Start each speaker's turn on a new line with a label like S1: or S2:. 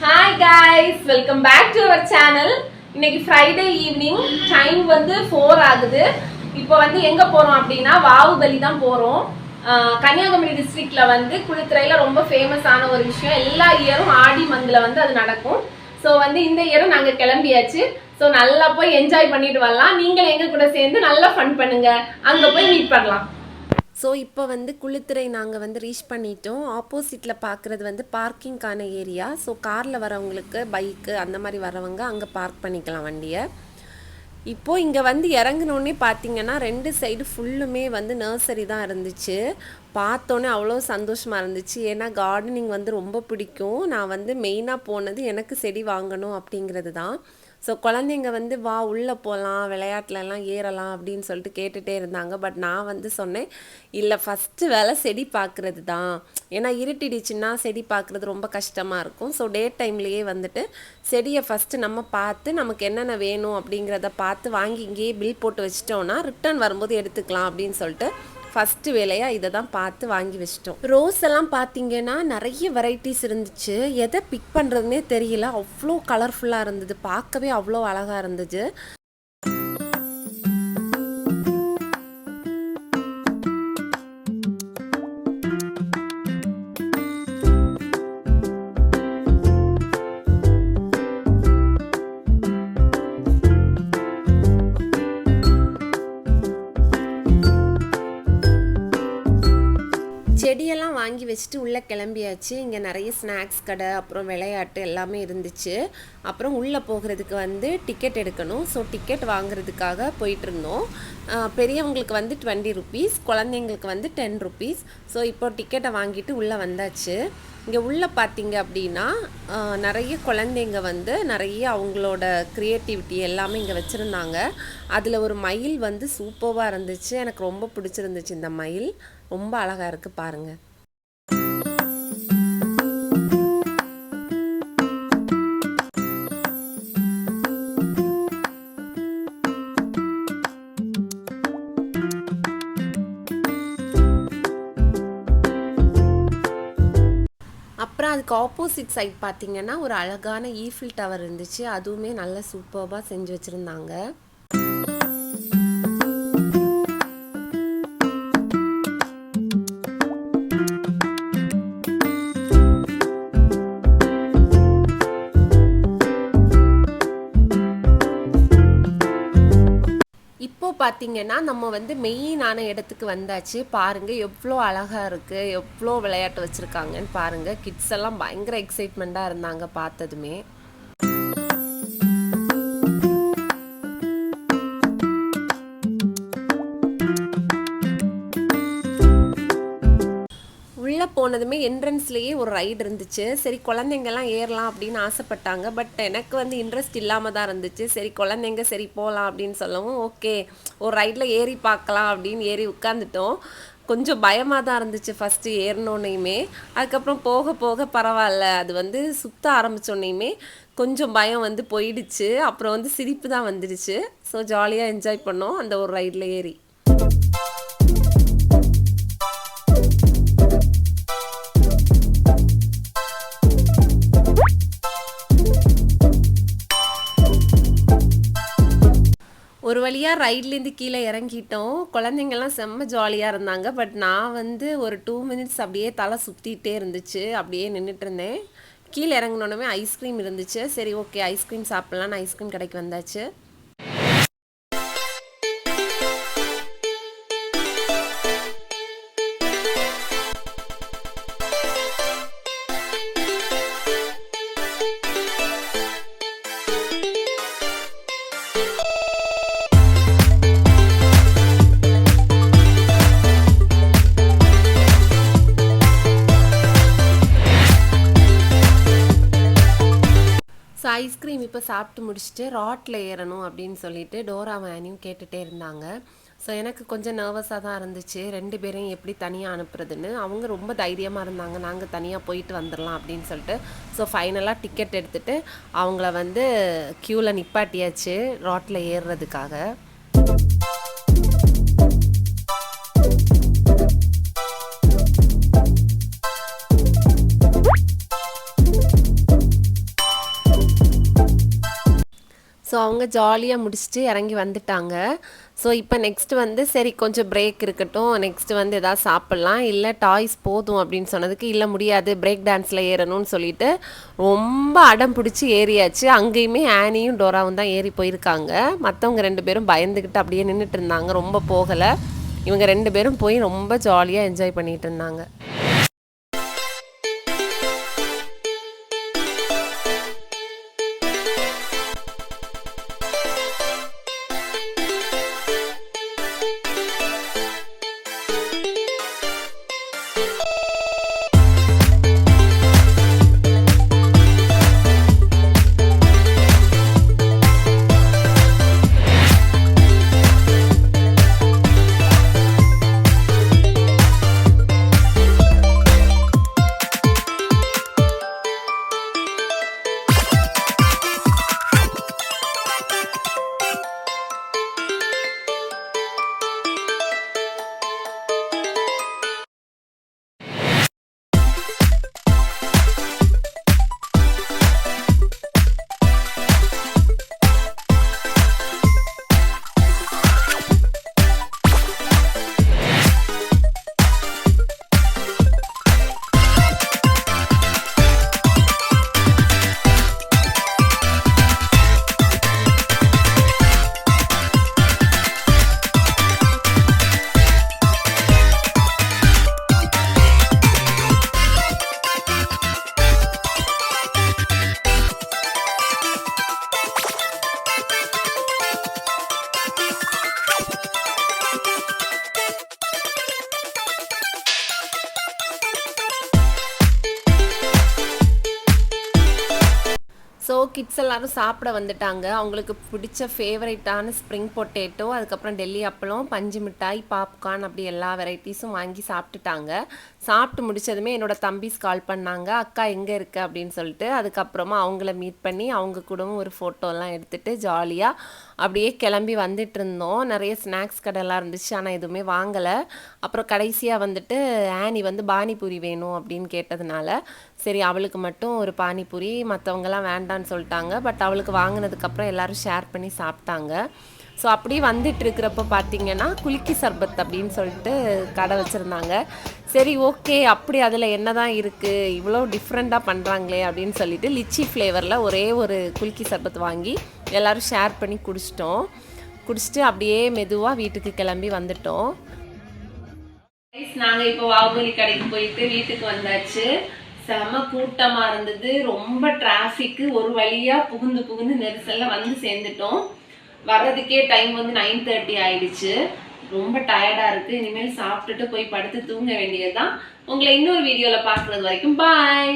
S1: Hi guys welcome back to our channel இன்னைக்கு Friday evening time வந்து four ஆகுது. இப்போ வந்து எங்க போறோம் அப்படின்னா வாவுபலி தான் போறோம். கன்னியாகுமரி டிஸ்ட்ரிக்ட்ல வந்து குளித்துறையில ரொம்ப ஃபேமஸான ஒரு விஷயம். எல்லா இயரும் ஆடி மந்தில் வந்து அது நடக்கும். ஸோ வந்து இந்த இயரும் நாங்க கிளம்பியாச்சு. ஸோ நல்லா போய் என்ஜாய் பண்ணிட்டு வரலாம். நீங்கள் எங்க கூட சேர்ந்து நல்லா ஃபன் பண்ணுங்க. அங்க போய் மீட் பண்ணலாம்.
S2: ஸோ இப்போ வந்து குளித்துறை நாங்கள் வந்து ரீச் பண்ணிட்டோம். ஆப்போசிட்டில் பார்க்குறது வந்து பார்க்கிங்க்கான ஏரியா ஸோ காரில் வரவங்களுக்கு பைக்கு அந்த மாதிரி வரவங்க அங்கே பார்க் பண்ணிக்கலாம் வண்டியை. இப்போது இங்கே வந்து இறங்கினோடனே பார்த்தீங்கன்னா ரெண்டு சைடு ஃபுல்லுமே வந்து நர்சரி தான் இருந்துச்சு. பார்த்தோன்னே அவ்வளோ சந்தோஷமாக இருந்துச்சு. ஏன்னா கார்டனிங் வந்து ரொம்ப பிடிக்கும். நான் வந்து மெயினாக போனது எனக்கு செடி வாங்கணும் அப்படிங்கிறது தான். ஸோ குழந்தைங்க வந்து வா உள்ளே போகலாம் விளையாட்டுலலாம் ஏறலாம் அப்படின்னு சொல்லிட்டு கேட்டுகிட்டே இருந்தாங்க. பட் நான் வந்து சொன்னேன் இல்லை ஃபஸ்ட்டு வேலை செடி பார்க்குறது தான். ஏன்னா இருட்டிடுச்சுன்னா செடி பார்க்குறது ரொம்ப கஷ்டமாக இருக்கும். ஸோ டே டைம்லேயே வந்துட்டு செடியை ஃபஸ்ட்டு நம்ம பார்த்து நமக்கு என்னென்ன வேணும் அப்படிங்கிறத பார்த்து வாங்கி இங்கேயே பில் போட்டு வச்சிட்டோன்னா ரிட்டர்ன் வரும்போது எடுத்துக்கலாம் அப்படின்னு சொல்லிட்டு ஃபஸ்ட்டு வேலையாக இதை தான் பார்த்து வாங்கி வச்சிட்டோம். ரோஸ் எல்லாம் பார்த்தீங்கன்னா நிறைய வெரைட்டிஸ் இருந்துச்சு. எதை பிக் பண்ணுறதுனே தெரியல. அவ்வளோ கலர்ஃபுல்லாக இருந்தது. பார்க்கவே அவ்வளோ அழகாக இருந்துச்சு வாங்கி வச்சுட்டு உள்ளே கிளம்பியாச்சு. இங்கே நிறைய ஸ்நாக்ஸ் கடை அப்புறம் விளையாட்டு எல்லாமே இருந்துச்சு. அப்புறம் உள்ளே போகிறதுக்கு வந்து டிக்கெட் எடுக்கணும். ஸோ டிக்கெட் வாங்குறதுக்காக போயிட்டுருந்தோம் பெரியவங்களுக்கு வந்து டுவெண்ட்டி ருபீஸ் குழந்தைங்களுக்கு வந்து டென் ருபீஸ் ஸோ இப்போ டிக்கெட்டை வாங்கிட்டு உள்ளே வந்தாச்சு. இங்கே உள்ளே பார்த்தீங்க அப்படின்னா நிறைய குழந்தைங்க வந்து நிறைய அவங்களோட க்ரியேட்டிவிட்டி எல்லாமே இங்கே வச்சுருந்தாங்க. அதில் ஒரு மயில் வந்து சூப்பராக இருந்துச்சு. எனக்கு ரொம்ப பிடிச்சிருந்துச்சு இந்த மயில். ரொம்ப அழகாக இருக்குது பாருங்கள் அதுக்கு ஆப்போசிட் சைட் பார்த்தீங்கன்னா ஒரு அழகான ஈஃபில் டவர் இருந்துச்சு. அதுவுமே நல்ல சூப்பராக செஞ்சு வச்சுருந்தாங்க. இப்போ பார்த்தீங்கன்னா நம்ம வந்து மெயினான இடத்துக்கு வந்தாச்சு. பாருங்கள் எவ்வளோ அழகாக இருக்குது எவ்வளோ விளையாட்டு வச்சுருக்காங்கன்னு பாருங்கள் கிட்ஸ் எல்லாம் பயங்கர எக்ஸைட்மெண்ட்டாக இருந்தாங்க பார்த்ததுமே. போனதுமே என்ட்ரன்ஸ்லேயே ஒரு ரைடு இருந்துச்சு. சரி குழந்தைங்கெல்லாம் ஏறலாம் அப்படின்னு ஆசைப்பட்டாங்க. பட் எனக்கு வந்து இன்ட்ரெஸ்ட் இல்லாமல் தான் இருந்துச்சு. சரி குழந்தைங்க சரி போகலாம் அப்படின்னு சொல்லவும் ஓகே ஒரு ரைடில் ஏறி பார்க்கலாம் அப்படின்னு ஏறி உட்காந்துட்டோம் கொஞ்சம் பயமாக தான் இருந்துச்சு ஃபஸ்ட்டு ஏறினோன்னையுமே. அதுக்கப்புறம் போக போக பரவாயில்ல அது வந்து சுத்த ஆரம்பித்தோன்னையுமே கொஞ்சம் பயம் வந்து போயிடுச்சு. அப்புறம் வந்து சிரிப்பு தான் வந்துடுச்சு. ஸோ ஜாலியாக என்ஜாய் பண்ணோம் அந்த ஒரு ரைடில் ஏறி. வழியாக ரைட்லேருந்து கீழே இறங்கிட்டோம். குழந்தைங்கள்லாம் செம்ம ஜாலியாக இருந்தாங்க. பட் நான் வந்து ஒரு டூ மினிட்ஸ் அப்படியே தலை சுற்றிகிட்டே இருந்துச்சு. அப்படியே நின்றுட்டு இருந்தேன். கீழே இறங்கினோடனே ஐஸ்கிரீம் இருந்துச்சு. சரி ஓகே ஐஸ்கிரீம் சாப்பிட்லான்னு ஐஸ்கிரீம் கடைக்கு வந்தாச்சு. இப்போ சாப்பிட்டு முடிச்சுட்டு ராட்டில் ஏறணும் அப்படின்னு சொல்லிட்டு டோரா வேனியும் கேட்டுகிட்டே இருந்தாங்க. ஸோ எனக்கு கொஞ்சம் நர்வஸாக தான் இருந்துச்சு. ரெண்டு பேரையும் எப்படி தனியாக அனுப்புறதுன்னு. அவங்க ரொம்ப தைரியமாக இருந்தாங்க. நாங்கள் தனியாக போயிட்டு வந்துடலாம் அப்படின்னு சொல்லிட்டு. ஸோ ஃபைனலாக டிக்கெட் எடுத்துகிட்டு அவங்கள வந்து க்யூவில் நிப்பாட்டியாச்சு ராட்டில் ஏறுறதுக்காக. ஜாலியாக முடிச்சுட்டு இறங்கி வந்துட்டாங்க. ஸோ இப்போ நெக்ஸ்ட்டு வந்து சரி கொஞ்சம் பிரேக் இருக்கட்டும். நெக்ஸ்ட்டு வந்து எதாவது சாப்பிட்லாம். இல்லை டாய்ஸ் போதும் அப்படின்னு சொன்னதுக்கு இல்லை முடியாது. பிரேக் டான்ஸில் ஏறணும்னு சொல்லிட்டு ரொம்ப அடம் பிடிச்சி ஏறியாச்சு. அங்கேயுமே ஆனியும் டோராவும் தான் ஏறி போயிருக்காங்க. மற்றவங்க ரெண்டு பேரும் பயந்துக்கிட்டு அப்படியே நின்றுட்டு இருந்தாங்க. ரொம்ப போகலை. இவங்க ரெண்டு பேரும் போய் ரொம்ப ஜாலியாக என்ஜாய் பண்ணிகிட்டு இருந்தாங்க. ஸோ கிட்ஸ் எல்லாரும் சாப்பிட வந்துட்டாங்க. அவங்களுக்கு பிடிச்ச ஃபேவரட்டான ஸ்ப்ரிங் பொட்டேட்டோ அதுக்கப்புறம் டெல்லி அப்பளம் பஞ்சு மிட்டாய் பாப்கார்ன் அப்படி எல்லா வெரைட்டிஸும் வாங்கி சாப்பிட்டுட்டாங்க. சாப்பிட்டு முடிச்சதுமே என்னோட தம்பிஸ் கால் பண்ணாங்க. அக்கா எங்கே இருக்குது அப்படின்னு சொல்லிட்டு அதுக்கப்புறமா அவங்கள மீட் பண்ணி அவங்க கூடவும் ஒரு ஃபோட்டோலாம் எடுத்துகிட்டு ஜாலியாக அப்படியே கிளம்பி வந்துட்டு இருந்தோம். நிறைய ஸ்நாக்ஸ் கடைலாம் இருந்துச்சு. ஆனால் எதுவுமே வாங்கலை. அப்புறம் கடைசியாக வந்துட்டு ஆனி வந்து பானிபூரி வேணும் அப்படின்னு கேட்டதுனால சரி அவளுக்கு மட்டும் ஒரு பானிபூரி மற்றவங்கலாம் வேண்டான்னு சொல்லிட்டாங்க. பட் அவளுக்கு வாங்கினதுக்கப்புறம் எல்லோரும் ஷேர் பண்ணி சாப்பிட்டாங்க. ஸோ அப்படியே வந்துட்டு இருக்கிறப்ப பார்த்தீங்கன்னா குலுக்கி சர்பத் அப்படின்னு சொல்லிட்டு கடை வச்சுருந்தாங்க. சரி ஓகே அப்படி அதில் என்ன தான் இருக்குது இவ்வளோ டிஃப்ரெண்ட்டாக பண்ணுறாங்களே அப்படின்னு சொல்லிட்டு லிச்சி ஃப்ளேவரில் ஒரே ஒரு குலுக்கி சர்பத் வாங்கி எல்லோரும் ஷேர் பண்ணி குடிச்சிட்டோம். குடிச்சிட்டு அப்படியே மெதுவாக வீட்டுக்கு கிளம்பி வந்துட்டோம்.
S1: நாங்கள் இப்போ வாகுபலி கடைக்கு போயிட்டு வீட்டுக்கு வந்தாச்சு. செம கூட்டமா இருந்தது. ரொம்ப டிராஃபிக்கு ஒரு வழியா புகுந்து புகுந்து நெரிசல்ல வந்து சேர்ந்துட்டோம். வர்றதுக்கே டைம் வந்து நைன் தேர்ட்டி ஆயிடுச்சு. ரொம்ப டயர்டா இருக்கு. இனிமேல் சாப்பிட்டுட்டு போய் படுத்து தூங்க வேண்டியதுதான். உங்களை இன்னொரு வீடியோல பாக்குறது வரைக்கும் பாய்